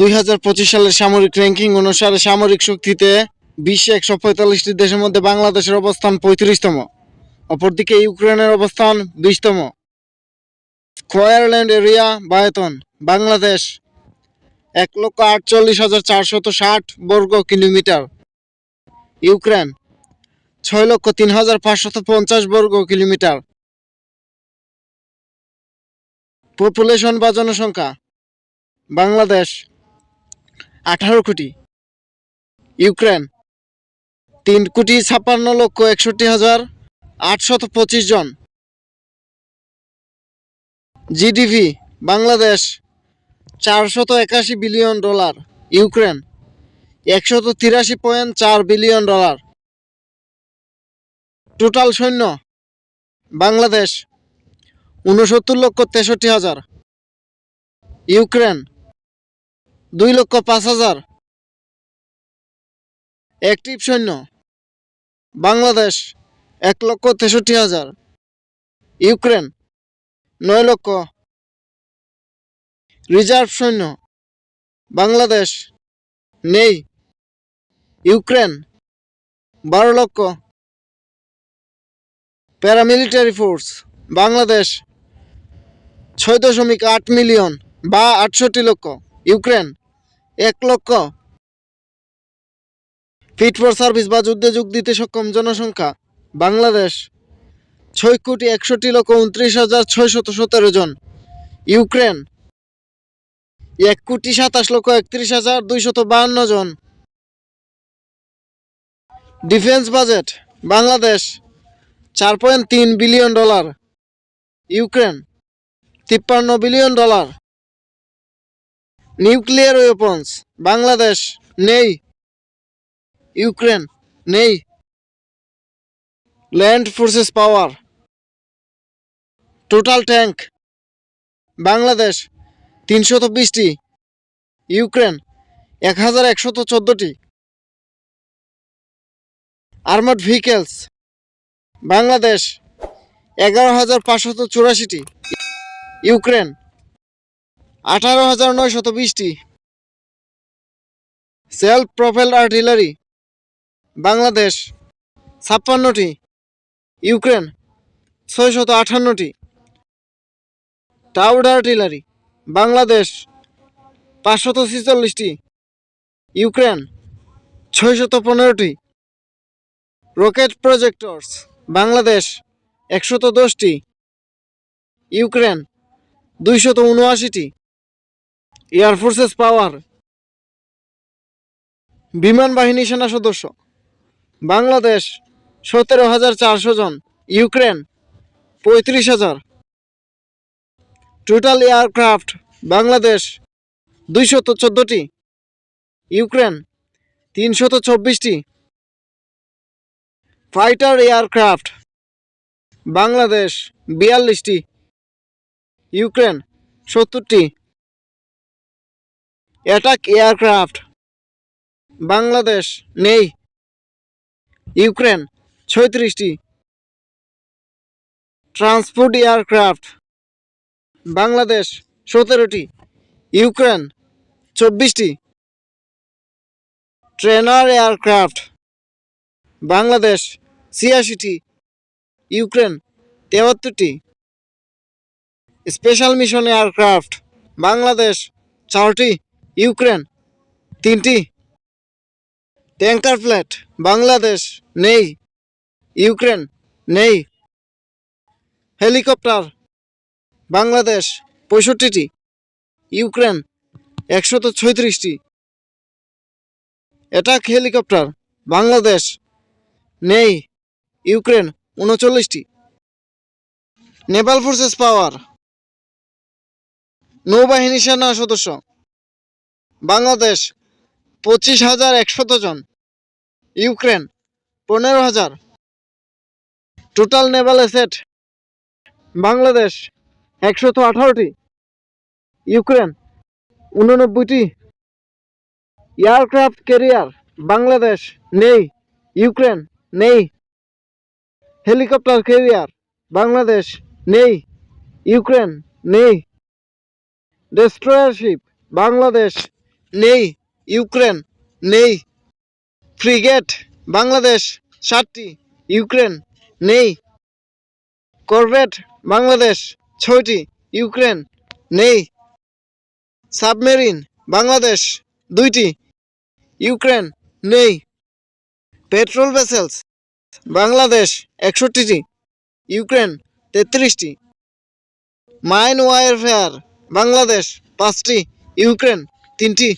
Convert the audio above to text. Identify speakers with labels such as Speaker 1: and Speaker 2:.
Speaker 1: দুই হাজার পঁচিশ সালের সামরিক র্যাঙ্কিং অনুসারে সামরিক শক্তিতে বিশ্বে একশো পঁয়তাল্লিশটি দেশের মধ্যে বাংলাদেশের অবস্থান পঁয়ত্রিশতম। অপরদিকে ইউক্রেনের অবস্থান বিশতম। স্কোয়ারল্যান্ড এরিয়া বায়তন, বাংলাদেশ এক লক্ষ আটচল্লিশ হাজার চারশত ষাট বর্গ কিলোমিটার। ইউক্রেন ছয় লক্ষ তিন হাজার পাঁচশত পঞ্চাশ বর্গ কিলোমিটার। পপুলেশন বা জনসংখ্যা বাংলাদেশ আঠারো কোটি। ইউক্রেন, তিন কোটি ছাপ্পান্ন লক্ষ একষট্টি হাজার আটশত পঁচিশ জন। জিডিপি, বাংলাদেশ, চারশত একাশি বিলিয়ন ডলার। ইউক্রেন, একশত তিরাশি পয়েন্ট চার বিলিয়ন ডলার। টোটাল সৈন্য, বাংলাদেশ উনসত্তর লক্ষ তেষট্টি হাজার। ইউক্রেন দুই লক্ষ পাঁচ হাজার। অ্যাক্টিভ সৈন্য। বাংলাদেশ, এক লক্ষ তেষট্টি হাজার। ইউক্রেন, নয় লক্ষ। রিজার্ভ সৈন্য। বাংলাদেশ, নেই। ইউক্রেন, বারো লক্ষ। প্যারামিলিটারি ফোর্স, বাংলাদেশ, ছয় দশমিক আট মিলিয়ন বা আটষট্টি লক্ষ। ইউক্রেন এক লক্ষ। ফিট ফর সার্ভিস বা যুদ্ধে যোগ দিতে সক্ষম জনসংখ্যা, বাংলাদেশ। ছয় কোটি একষট্টি লক্ষ উনত্রিশ হাজার ছয়শত সতেরো জন। ইউক্রেন। এক কোটি সাতাশ লক্ষ একত্রিশ হাজার দুইশত বাহান্ন জন। Defence budget Bangladesh. চার পয়েন্ট তিন বিলিয়ন ডলার ইউক্রেন। তিপ্পান্ন billion dollar nuclear weapons, Bangladesh, নেই। ইউক্রেন, নেই। Land forces power, total tank Bangladesh, তিনশত বিশটি। ইউক্রেন এক হাজার একশত চোদ্দটি। আর্মার্ড ভেহিকেলস, বাংলাদেশ, এগারো হাজার পাঁচশত চুরাশিটি। ইউক্রেন আঠারো হাজার নয়শত বিশটি সেলফ প্রোফেল আর্টিলারি বাংলাদেশ, ছাপ্পান্নটি, ইউক্রেন, ছয়শত আঠান্নটি, টাউড আর্টিলারি বাংলাদেশ, পাঁচশত ছেচল্লিশটি, ইউক্রেন, ছয়শত পনেরোটি রকেট প্রজেক্টরস বাংলাদেশ, একশত দশটি, ইউক্রেন, দুইশত উনআশিটি এয়ারফোর্সেস পাওয়ার বিমান বাহিনী সেনা সদস্য। বাংলাদেশ, সতেরো হাজার চারশো জন। ইউক্রেন, পঁয়ত্রিশ হাজার। টোটাল এয়ারক্রাফট বাংলাদেশ, দুইশত চোদ্দোটি। ইউক্রেন, তিনশত চব্বিশটি। ফাইটার এয়ারক্রাফট বাংলাদেশ, বিয়াল্লিশটি। ইউক্রেন, সত্তরটি। Attack aircraft? বাংলাদেশ, নেই। ইউক্রেন, ছয়ত্রিশটি। ট্রান্সপোর্ট এয়ারক্রাফট, বাংলাদেশ, সতেরোটি। ইউক্রেন, চব্বিশটি। ট্রেনার এয়ারক্রাফট, বাংলাদেশ, ছিয়াশিটি। ইউক্রেন তেহাত্তরটি স্পেশাল মিশন এয়ারক্রাফট, বাংলাদেশ, চারটি। ইউক্রেন, তিনটি ট্যাঙ্কার ফ্ল্যাট, বাংলাদেশ, নেই। ইউক্রেন, নেই। হেলিকপ্টার, বাংলাদেশ, পঁয়ষট্টিটি। ইউক্রেন, একশত ছয়ত্রিশটি। অ্যাটাক হেলিকপ্টার, বাংলাদেশ, নেই। ইউক্রেন, উনচল্লিশটি। নেপাল ফোর্সেস পাওয়ার নৌবাহিনী সেনা সদস্য। বাংলাদেশ পঁচিশ হাজার একশত জন, ইউক্রেন পনেরো হাজার, টোটাল নেভাল এসেট বাংলাদেশ একশত আঠারোটি, ইউক্রেন উননব্বইটি, এয়ারক্রাফট ক্যারিয়ার বাংলাদেশ নেই, ইউক্রেন নেই, হেলিকপ্টার ক্যারিয়ার বাংলাদেশ নেই, ইউক্রেন নেই ডেস্ট্রয়ার শিপ বাংলাদেশ নেই, ইউক্রেন নেই, ফ্রিগেট, বাংলাদেশ সাতটি, ইউক্রেন নেই, করভেট, বাংলাদেশ ছয়টি, ইউক্রেন নেই, সাবমেরিন, বাংলাদেশ দুইটি, ইউক্রেন নেই, পেট্রোল ভেসেলস, বাংলাদেশ একষট্টিটি, ইউক্রেন তেত্রিশটি, মাইন ওয়ারফেয়ার, বাংলাদেশ পাঁচটি, ইউক্রেন তিনটি